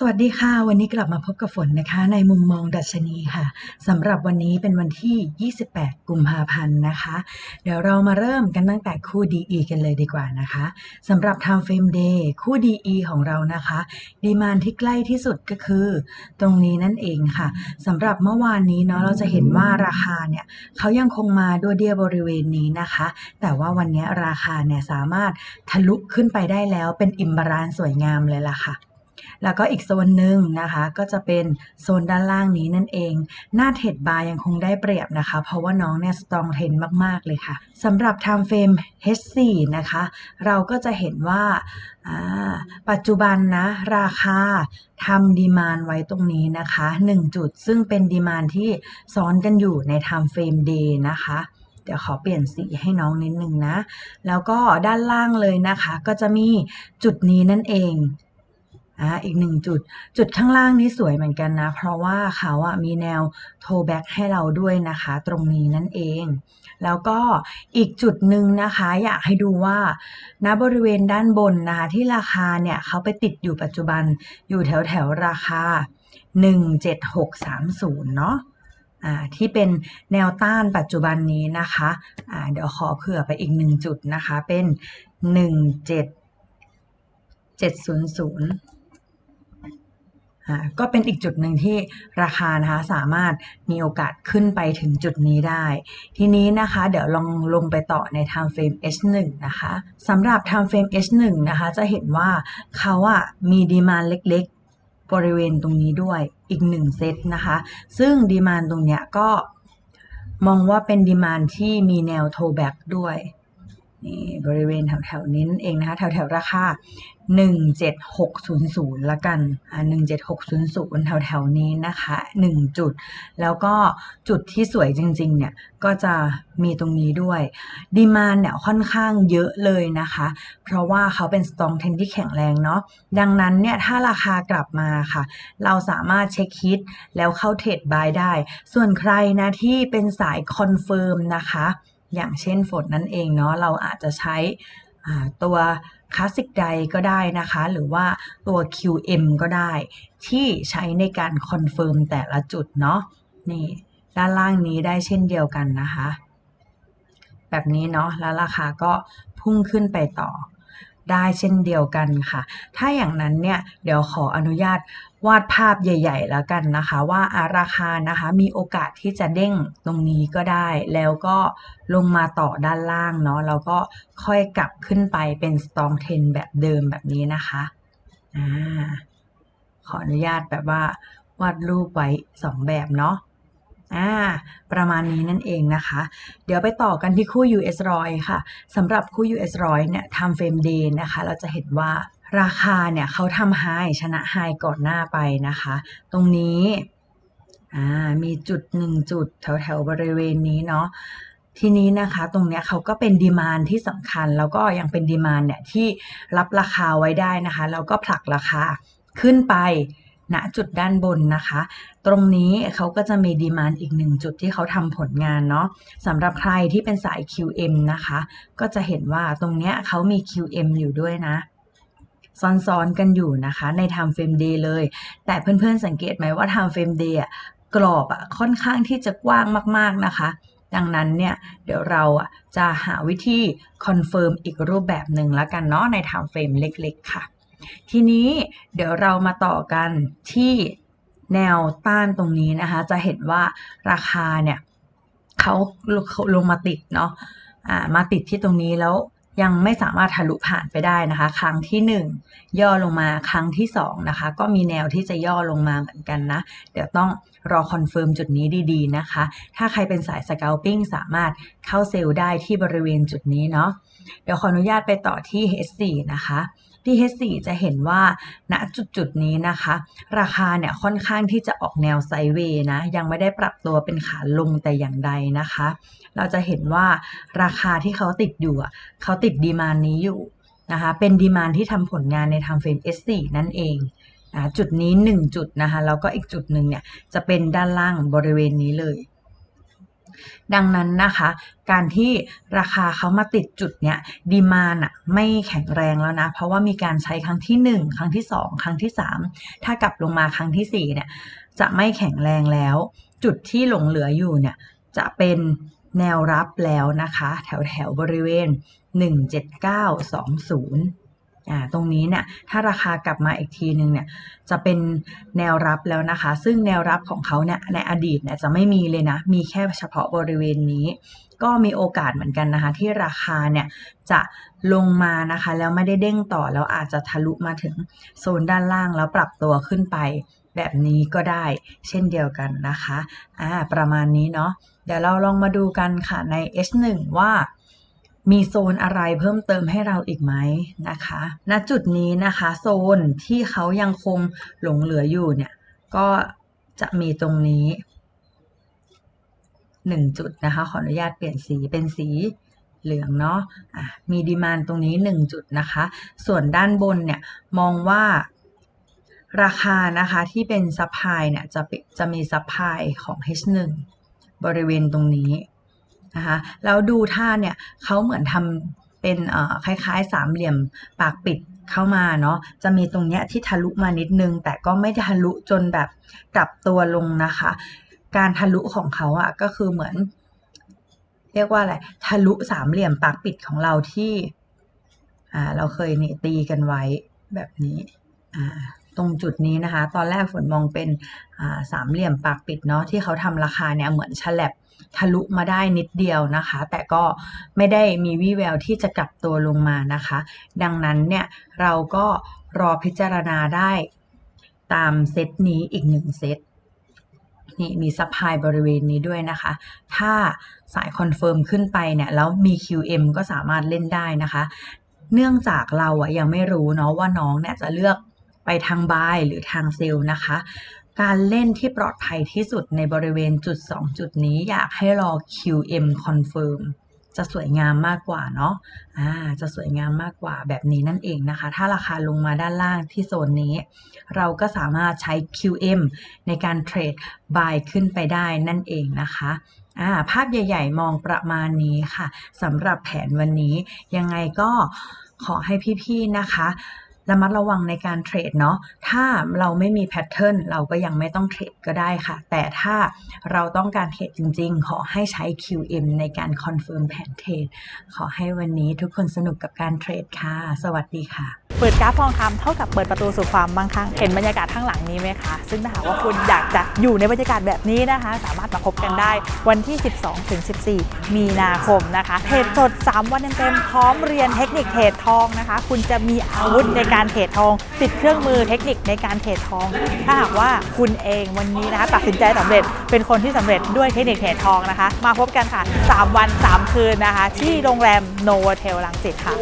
สวัสดีค่ะ วันนี้กลับมาพบกับฝนนะคะ ในมุมมองดัชนีค่ะสำหรับวันนี้เป็นวันที่ 28 กุมภาพันธ์นะคะ เดี๋ยวเรามาเริ่มกันตั้งแต่คู่ DE กันเลยดีกว่านะคะสำหรับ Time Frame Day คู่ DE ของเรานะคะดีมานที่ใกล้ที่สุดก็คือ ตรงนี้นั่นเองค่ะสำหรับเมื่อวานนี้เนาะเราจะเห็นว่าราคาเนี่ยเขายังคงมาด้วยเดียบริเวณนี้นะคะ แต่ว่าวันนี้ราคาเนี่ยสามารถทะลุขึ้นไปได้แล้วเป็นอิมบารานสวยงามเลยล่ะค่ะ แล้วก็อีกโซนหนึ่งนะคะก็จะเป็นโซนด้านล่างนี้นั่นเอง หน้าเทรดบาร์ยังคงได้เปรียบนะคะ เพราะว่าน้องเนี่ยสตรองเทรนมาก ๆ เลยค่ะสำหรับ Time Frame H4 นะคะ เราก็จะเห็นว่าปัจจุบันนะ ราคาทำดีมานไว้ตรงนี้นะคะ 1 จุดซึ่งเป็นดีมานที่ซ้อนกันอยู่ใน Time Frame Day นะคะเดี๋ยวขอเปลี่ยนสีให้น้องนิดนึงนะ แล้วก็ด้านล่างเลยนะคะ ก็จะมีจุดนี้นั่นเอง อ่าอีกหนึ่งจุด จุดข้างล่างนี้สวยเหมือนกันนะ เพราะว่าเขาอะมีแนวโทแบ็กให้เราด้วยนะคะ ตรงนี้นั่นเอง แล้วก็อีกจุดหนึ่งนะคะ อยากให้ดูว่าณบริเวณด้านบนนะคะ ที่ราคาเนี่ยเขาไปติดอยู่ปัจจุบันอยู่แถวแถวราคา 17630 เนาะอ่าที่เป็นแนวต้านปัจจุบันนี้นะคะอ่าเดี๋ยวขอเผื่อไปอีกหนึ่งจุดนะคะ เป็น 17700 ก็เป็นอีกจุดหนึ่งที่ราคานะคะสามารถมีโอกาสขึ้นไปถึงจุดนี้ได้ ทีนี้นะคะเดี๋ยวลองลงไปต่อใน time frame H1 นะคะสำหรับ time frame H1 นะคะ จะเห็นว่าเขาอะมีดีมานเล็กๆ บริเวณตรงนี้ด้วยอีกหนึ่งเซตนะคะ ซึ่งดีมานตรงเนี้ยก็มองว่าเป็นดีมานที่มีแนวโทแบ็กด้วย นี่บริเวณแถวๆนี้นั่นเองนะคะแถวๆราคา 17600 ละกันอ่า17600 แถวแถวนี้นะคะ 1 จุด แล้วก็จุดที่สวยจริงๆเนี่ยก็จะมีตรงนี้ด้วยดีมานเนี่ยค่อนข้างเยอะเลยนะคะ เพราะว่าเขาเป็นสตองเทนที่แข็งแรงเนาะดังนั้นเนี่ยถ้าราคากลับมาค่ะ เราสามารถเช็คฮิตแล้วเข้าเทรดบายได้ ส่วนใครนะที่เป็นสายคอนเฟิร์มนะคะ อย่างเช่นฝนนั่นเองเนาะเราอาจจะใช้ตัวคลาสสิกไดก็ได้นะคะ หรือว่าตัว QM ก็ได้ ที่ใช้ในการคอนเฟิร์มแต่ละจุดเนาะนี่ด้านล่างนี้ได้เช่นเดียวกันนะคะ แบบนี้เนาะแล้วราคาก็พุ่งขึ้นไปต่อได้เช่นเดียวกันค่ะ ถ้าอย่างนั้นเนี่ย เดี๋ยวขออนุญาต วาดภาพใหญ่ ๆ แล้วกันนะคะ ว่าอาราคานะคะ มีโอกาสที่จะเด้งตรงนี้ก็ได้ แล้วก็ลงมาต่อด้านล่างเนาะแล้วก็ค่อยกลับขึ้นไปเป็นสตองเทนแบบเดิมแบบนี้นะคะอ่าขออนุญาตแบบว่าวาดรูปไว้2แบบเนาะอ่าประมาณนี้นั่นเองนะคะ เดี๋ยวไปต่อกันที่คู่ US ร้อยค่ะสำหรับคู่ US ร้อยเนี่ยทำเฟรมเดย์นะคะ เราจะเห็นว่า ราคาเนี่ยเขาทำไฮชนะไฮก่อนหน้าไปนะคะ ตรงนี้มีจุดหนึ่งจุดแถวแถวบริเวณนี้เนาะทีนี้นะคะตรงเนี้ยเขาก็เป็นดีมานที่สำคัญ แล้วก็ยังเป็นดีมานเนี่ยที่รับราคาไว้ได้นะคะ แล้วก็ผลักราคาขึ้นไปณจุดด้านบนนะคะ ตรงนี้เขาก็จะมีดีมานอีกหนึ่งจุดที่เขาทำผลงานเนาะสำหรับใครที่เป็นสาย QM นะคะ ก็จะเห็นว่าตรงเนี้ยเขามี QM อยู่ด้วยนะ ซ้อนๆกันอยู่นะคะ ใน Time Frame Day เลย แต่เพื่อนๆสังเกตไหมว่า Time Frame Day อะกรอบอะค่อนข้างที่จะกว้างมากๆนะคะดังนั้นเนี่ยเดี๋ยวเราอะจะหาวิธีคอนเฟิร์มอีกรูปแบบหนึ่งแล้วกันเนาะใน Time Frame เล็กๆ ค่ะ ทีนี้เดี๋ยวเรามาต่อกันที่แนวต้านตรงนี้นะคะ จะเห็นว่าราคาเนี่ยเขาลงมาติดเนาะะมาติดที่ตรงนี้แล้ว ยังไม่สามารถทะลุผ่านไปได้นะคะ ครั้งที่ 1 ย่อลงมาครั้งที่2นะคะก็มีแนวที่จะย่อลงมาเหมือนกันนะ เดี๋ยวต้องรอคอนเฟิร์มจุดนี้ดีๆนะคะ ถ้าใครเป็นสายสเกลปิ้งสามารถเข้าเซลล์ได้ที่บริเวณจุดนี้เนาะเดี๋ยวขออนุญาตไปต่อที่ H4 นะคะ ที่ H4 จะเห็นว่าณจุดจุดนี้นะคะ ราคาเนี่ยค่อนข้างที่จะออกแนวไซเวย์นะยังไม่ได้ปรับตัวเป็นขาลงแต่อย่างใดนะคะ เราจะเห็นว่าราคาที่เขาติดอยู่เขาติดดีมานนี้อยู่นะคะเป็นดีมานที่ทำผลงานใน time frame S4 นั่นเองนะจุดนี้ 1 จุดนะคะแล้วก็อีกจุดหนึ่งเนี่ยจะเป็นด้านล่างบริเวณนี้เลย ดังนั้นนะคะ การที่ราคาเขามาติดจุดเนี้ยดีมานอะไม่แข็งแรงแล้วนะ เพราะว่ามีการใช้ครั้งที่ 1 ครั้งที่ 2 ครั้งที่ 3 ถ้ากลับลงมาครั้งทีสี่4เนี่ยจะไม่แข็งแรงแล้ว จุดที่หลงเหลืออยู่เนี่ยจะเป็นแนวรับแล้วนะคะ แถวแถวบริเวณ 17920 อ่าตรงนี้เนี่ยถ้าราคากลับมาอีกทีนึงเนี่ยจะเป็นแนวรับแล้วนะคะ ซึ่งแนวรับของเขาเนี่ยในอดีตเนี่ยจะไม่มีเลยนะ มีแค่เฉพาะบริเวณนี้ ก็มีโอกาสเหมือนกันนะคะ ที่ราคาเนี่ยจะลงมานะคะ แล้วไม่ได้เด้งต่อแล้วอาจจะทะลุมาถึงโซนด้านล่างแล้วปรับตัวขึ้นไปแบบนี้ก็ได้เช่นเดียวกันนะคะอ่าประมาณนี้เนาะเดี๋ยวเราลองมาดูกันค่ะใน H1 ว่า มีโซนอะไรเพิ่มเติมให้เราอีกไหมนะคะ ณ จุดนี้นะคะ โซนที่เขายังคงหลงเหลืออยู่เนี่ย ก็จะมีตรงนี้หนึ่งจุดนะคะ ขออนุญาตเปลี่ยนสีเป็นสีเหลืองเนาะะมีดีมานตรงนี้หนึ่งจุดนะคะ ส่วนด้านบนเนี่ยมองว่าราคานะคะที่เป็นซัพพลายเนี่ยจะจะมีซัพพลายของ H1 บริเวณตรงนี้ นะคะแล้วดูท่าเนี่ยเขาเหมือนทำเป็นคล้ายๆ สามเหลี่ยมปากปิดเข้ามาเนาะจะมีตรงเนี้ยที่ทะลุมานิดนึง แต่ก็ไม่ทะลุจนแบบกลับตัวลงนะคะ การทะลุของเขาอะก็คือเหมือน เรียกว่าอะไรทะลุสามเหลี่ยมปากปิดของเราที่อ่าเราเคยนี่ตีกันไว้แบบนี้อ่าตรงจุดนี้นะคะ ตอนแรกฝนมองเป็นอ่าสามเหลี่ยมปากปิดเนาะที่เขาทำราคาเนี่ยเหมือนฉลับ ทะลุมาได้นิดเดียวนะคะ แต่ก็ไม่ได้มีวี่แววที่จะกลับตัวลงมานะคะ ดังนั้นเนี่ยเราก็รอพิจารณาได้ตามเซตนี้อีกหนึ่งเซตนี่มีซัพพลายบริเวณนี้ด้วยนะคะ ถ้าสายคอนเฟิร์มขึ้นไปเนี่ยแล้วมี QM ก็สามารถเล่นได้นะคะ เนื่องจากเราอะยังไม่รู้เนาะว่าน้องเนี่ยจะเลือกไปทางบายหรือทางเซลล์นะคะ การเล่นที่ปลอดภัยที่สุดในบริเวณจุด 2 จุดนี้อยากให้รอ QM confirm จะสวยงามมากกว่าเนาะอ่า จะสวยงามมากกว่าแบบนี้นั่นเองนะคะ ถ้าราคาลงมาด้านล่างที่โซนนี้ เราก็สามารถใช้ QM ในการเทรด buy ขึ้นไปได้นั่นเองนะคะอ่าภาพใหญ่ ๆ มองประมาณนี้ค่ะสำหรับแผนวันนี้ ยังไงก็ขอให้พี่ ๆ นะคะ ระมัดระวังในการเทรดเนาะถ้าเราไม่มีแพทเทิร์นเราก็ยังไม่ต้องเทรดก็ได้ค่ะ แต่ถ้าเราต้องการเทรดจริงๆ ขอให้ใช้ QM ในการคอนเฟิร์มแผนเทรดขอให้วันนี้ทุกคนสนุกกับการเทรดค่ะ สวัสดีค่ะ เปิดกราฟทองคำเท่ากับเปิดประตูสู่ความมั่งคั่งเห็นบรรยากาศข้างหลังนี้ไหมคะ ซึ่งถ้าหากว่าคุณอยากจะอยู่ในบรรยากาศแบบนี้นะคะ สามารถมาพบกันได้วันที่ 12ถึง14 มีนาคมนะคะเทรดสด 3 วันเต็มๆพร้อมเรียนเทคนิคเทรดทองนะคะ คุณจะมีอาวุธในการการเทรดทอง ติดเครื่องมือเทคนิคในการเทรดทอง ถ้าหากว่าคุณเองวันนี้นะคะ ตัดสินใจสำเร็จเป็นคนที่สำเร็จด้วยเทคนิคเทรดทองนะคะ มาพบกันค่ะ 3 วัน 3 คืนนะคะ ที่โรงแรมโนเวเทลลังสิตค่ะ